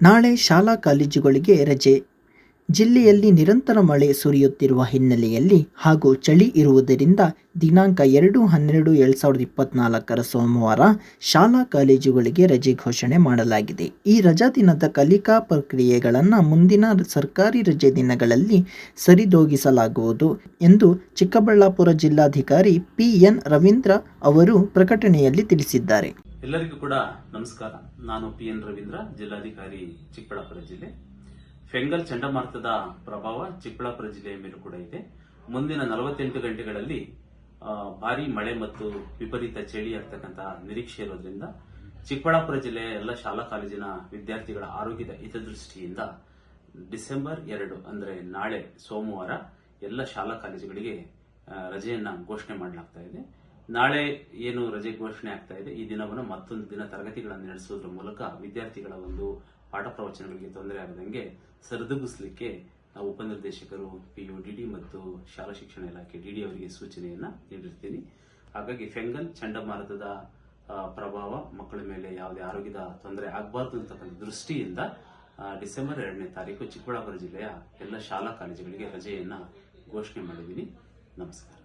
ನಾಳೆ ಶಾಲಾ ಕಾಲೇಜುಗಳಿಗೆ ರಜೆ. ಜಿಲ್ಲೆಯಲ್ಲಿ ನಿರಂತರ ಮಳೆ ಸುರಿಯುತ್ತಿರುವ ಹಿನ್ನೆಲೆಯಲ್ಲಿ ಹಾಗೂ ಚಳಿ ಇರುವುದರಿಂದ ದಿನಾಂಕ ಎರಡು ಹನ್ನೆರಡು ಎರಡು ಸಾವಿರದ ಇಪ್ಪತ್ತ್ನಾಲ್ಕರ ಸೋಮವಾರ ಶಾಲಾ ಕಾಲೇಜುಗಳಿಗೆ ರಜೆ ಘೋಷಣೆ ಮಾಡಲಾಗಿದೆ. ಈ ರಜಾ ದಿನದ ಕಲಿಕಾ ಪ್ರಕ್ರಿಯೆಗಳನ್ನು ಮುಂದಿನ ಸರ್ಕಾರಿ ರಜೆ ದಿನಗಳಲ್ಲಿ ಸರಿದೋಗಿಸಲಾಗುವುದು ಎಂದು ಚಿಕ್ಕಬಳ್ಳಾಪುರ ಜಿಲ್ಲಾಧಿಕಾರಿ ಪಿ ಎನ್ ರವೀಂದ್ರ ಅವರು ಪ್ರಕಟಣೆಯಲ್ಲಿ ತಿಳಿಸಿದ್ದಾರೆ. ಎಲ್ಲರಿಗೂ ಕೂಡ ನಮಸ್ಕಾರ. ನಾನು ಪಿ ಎನ್ ರವೀಂದ್ರ, ಜಿಲ್ಲಾಧಿಕಾರಿ ಚಿಕ್ಕಬಳ್ಳಾಪುರ ಜಿಲ್ಲೆ. ಫೆಂಗಲ್ ಚಂಡಮಾರುತದ ಪ್ರಭಾವ ಚಿಕ್ಕಬಳ್ಳಾಪುರ ಜಿಲ್ಲೆಯ ಮೇಲೂ ಕೂಡ ಇದೆ. ಮುಂದಿನ ನಲವತ್ತೆಂಟು ಗಂಟೆಗಳಲ್ಲಿ ಭಾರಿ ಮಳೆ ಮತ್ತು ವಿಪರೀತ ಚಳಿ ಆಗ್ತಕ್ಕಂತಹ ನಿರೀಕ್ಷೆ ಇರೋದ್ರಿಂದ ಚಿಕ್ಕಬಳ್ಳಾಪುರ ಜಿಲ್ಲೆಯ ಎಲ್ಲ ಶಾಲಾ ಕಾಲೇಜಿನ ವಿದ್ಯಾರ್ಥಿಗಳ ಆರೋಗ್ಯದ ಹಿತದೃಷ್ಟಿಯಿಂದ ಡಿಸೆಂಬರ್ ಎರಡು, ಅಂದ್ರೆ ನಾಳೆ ಸೋಮವಾರ ಎಲ್ಲ ಶಾಲಾ ಕಾಲೇಜುಗಳಿಗೆ ರಜೆಯನ್ನ ಘೋಷಣೆ ಮಾಡಲಾಗ್ತಾ ಇದೆ. ನಾಳೆ ಏನು ರಜೆ ಘೋಷಣೆ ಆಗ್ತಾ ಇದೆ, ಈ ದಿನವನ್ನು ಮತ್ತೊಂದು ದಿನ ತರಗತಿಗಳನ್ನು ನಡೆಸುವುದರ ಮೂಲಕ ವಿದ್ಯಾರ್ಥಿಗಳ ಒಂದು ಪಾಠ ಪ್ರವಚನಗಳಿಗೆ ತೊಂದರೆ ಆಗದಂಗೆ ಸರಿದೂಗಿಸಲಿಕ್ಕೆ ನಾವು ಉಪನಿರ್ದೇಶಕರು ಪಿಯು ಡಿಡಿ ಮತ್ತು ಶಾಲಾ ಶಿಕ್ಷಣ ಇಲಾಖೆ ಡಿಡಿ ಅವರಿಗೆ ಸೂಚನೆಯನ್ನ ನೀಡಿರ್ತೀನಿ. ಹಾಗಾಗಿ ಫೆಂಗಲ್ ಚಂಡಮಾರುತದ ಪ್ರಭಾವ ಮಕ್ಕಳ ಮೇಲೆ ಯಾವುದೇ ಆರೋಗ್ಯದ ತೊಂದರೆ ಆಗಬಾರ್ದು ಅಂತಕ್ಕಂಥ ದೃಷ್ಟಿಯಿಂದ ಡಿಸೆಂಬರ್ ಎರಡನೇ ತಾರೀಕು ಚಿಕ್ಕಬಳ್ಳಾಪುರ ಜಿಲ್ಲೆಯ ಎಲ್ಲ ಶಾಲಾ ಕಾಲೇಜುಗಳಿಗೆ ರಜೆಯನ್ನ ಘೋಷಣೆ ಮಾಡಿದ್ದೀನಿ. ನಮಸ್ಕಾರ.